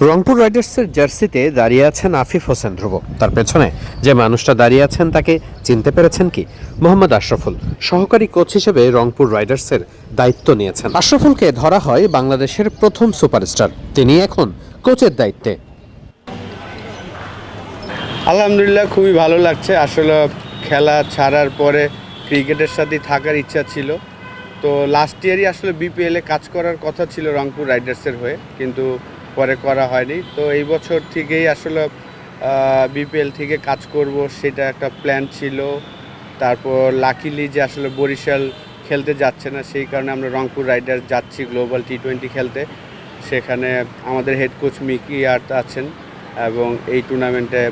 রংপুর রাইডার্সের জার্সিতে দাঁড়িয়ে আছেন আফিফ হোসেন ধ্রুব। তার পেছনে যে মানুষটা দাঁড়িয়ে আছেন তাকে চিনতে পেরেছেন কি? মোহাম্মদ আশরাফুল। সহকারী কোচ হিসেবে রংপুর রাইডার্সের দায়িত্ব নিয়েছেন। আশরাফুলকে ধরা হয় বাংলাদেশের প্রথম সুপারস্টার। তিনি এখন কোচের দায়িত্বে। আলহামদুলিল্লাহ, খুবই ভালো লাগছে। আসলে খেলা ছাড়ার পরে ক্রিকেটের সাথে থাকার ইচ্ছা ছিল। তো লাস্ট ইয়ারই আসলে বিপিএলে কাজ করার কথা ছিল রংপুর রাইডার্সের হয়ে। কিন্তু পরে করা হয়নি। তো এই বছর থেকেই আসলে বিপিএল থেকে কাজ করব সেটা একটা প্ল্যান ছিল। তারপর লাকিলি যে আসলে বরিশাল খেলতে যাচ্ছে না, সেই কারণে আমরা রংপুর রাইডার্স যাচ্ছি গ্লোবাল টি টোয়েন্টি খেলতে। সেখানে আমাদের হেড কোচ মিকি আর্ট আছেন এবং এই টুর্নামেন্টে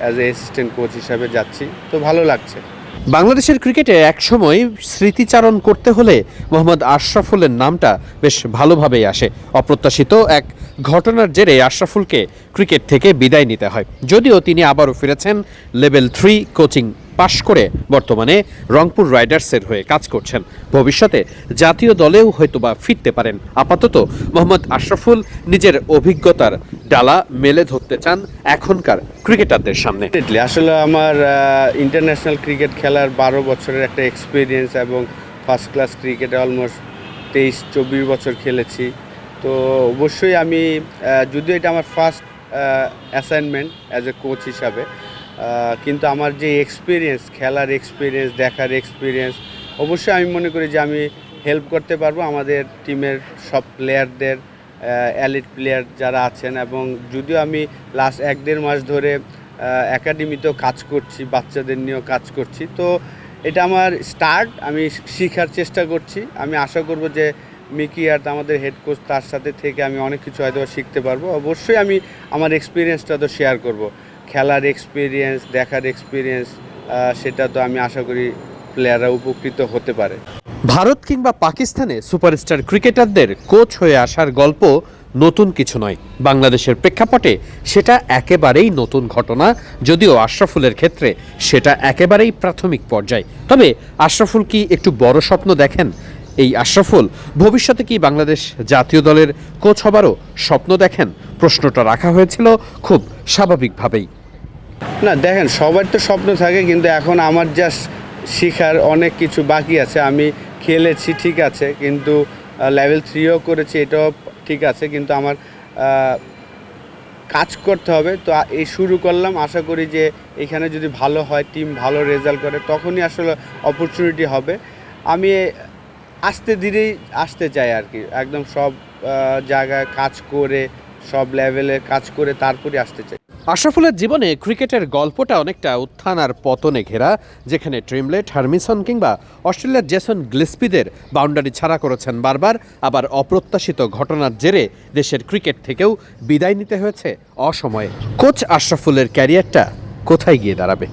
অ্যাজ এ অ্যাসিস্ট্যান্ট কোচ হিসাবে যাচ্ছি। তো ভালো লাগছে। বাংলাদেশের ক্রিকেটে একসময় স্মৃতিচারণ করতে হলে মোহাম্মদ আশরাফুলের নামটা বেশ ভালোভাবেই আসে। অপ্রত্যাশিত এক ঘটনার জেরে আশরাফুলকে ক্রিকেট থেকে বিদায় নিতে হয়। যদিও তিনি আবারও ফিরেছেন লেভেল থ্রি কোচিং পাশ করে বর্তমানে রংপুর রাইডার্সের হয়ে কাজ করছেন। ভবিষ্যতে জাতীয় দলেও হয়তোবা ফিরতে পারেন। আপাতত মোহাম্মদ আশরাফুল নিজের অভিজ্ঞতার ডালা মেলে ধরতে চান এখনকার ক্রিকেটারদের সামনে। আসলে আমার ইন্টারন্যাশনাল ক্রিকেট খেলার বারো বছরের একটা এক্সপিরিয়েন্স এবং ফার্স্ট ক্লাস ক্রিকেটে অলমোস্ট তেইশ, চব্বিশ বছর খেলেছি। তো অবশ্যই আমি যদিও এটা আমার first assignment as a coach হিসাবে কিন্তু আমার যে এক্সপিরিয়েন্স খেলার এক্সপিরিয়েন্স দেখার এক্সপিরিয়েন্স অবশ্যই আমি মনে করি যে আমি হেল্প করতে পারব আমাদের টিমের সব প্লেয়ারদের অ্যালিট প্লেয়ার যারা আছেন এবং যদিও আমি লাস্ট এক দেড় মাস ধরে একাডেমিতেও কাজ করছি, বাচ্চাদের নিয়েও কাজ করছি, তো এটা আমার স্টার্ট আমি শেখার চেষ্টা করছি। আমি আশা করব যে মিকি আর আমাদের হেড কোচ তার সাথে থেকে আমি অনেক কিছু হয়তো শিখতে পারব। অবশ্যই আমি আমার এক্সপিরিয়েন্সটা তো শেয়ার করব। খেলার এক্সপিরিয়েন্স দেখার এক্সপিরিয়েন্স সেটা তো আমি আশা করি প্লেয়াররা উপকৃত হতে পারে। ভারত কিংবা পাকিস্তানে সুপারস্টার ক্রিকেটারদের কোচ হয়ে আসার গল্প নতুন কিছু নয়। বাংলাদেশের প্রেক্ষাপটে সেটা একেবারেই নতুন ঘটনা, যদিও আশরাফুলের ক্ষেত্রে সেটা একেবারেই প্রাথমিক পর্যায়। তবে আশরাফুল কি একটু বড় স্বপ্ন দেখেন? এই আশরাফুল ভবিষ্যতে কি বাংলাদেশ জাতীয় দলের কোচ হবারও স্বপ্ন দেখেন? প্রশ্নটা রাখা হয়েছিল খুব স্বাভাবিকভাবেই। না, দেখেন, সবার তো স্বপ্ন থাকে, কিন্তু এখন আমার জাস্ট শেখার অনেক কিছু বাকি আছে। আমি খেলেছি, ঠিক আছে, কিন্তু লেভেল থ্রিও করেছি, এটাও ঠিক আছে, কিন্তু আমার কাজ করতে হবে। তো এই শুরু করলাম, আশা করি যে এখানে যদি ভালো হয় টিম ভালো রেজাল্ট করে, তখনই আসলে অপরচুনিটি হবে। আমি আসতে ধীরেই আসতে চাই আর কি, একদম সব জায়গায় কাজ করে, সব লেভেলে কাজ করে তারপরে আসতে চাই। আশরাফুলের জীবনে ক্রিকেটের গল্পটা অনেকটা উত্থান আর পতনে ঘেরা, যেখানে ট্রিমলেট হার্মিসন কিংবা অস্ট্রেলিয়ার জেসন গ্লিসপিদের বাউন্ডারি ছাড়া করেছেন বারবার, আবার অপ্রত্যাশিত ঘটনার জেরে দেশের ক্রিকেট থেকেও বিদায় নিতে হয়েছে অসময়ে। কোচ আশরাফুলের ক্যারিয়ারটা কোথায় গিয়ে দাঁড়াবে?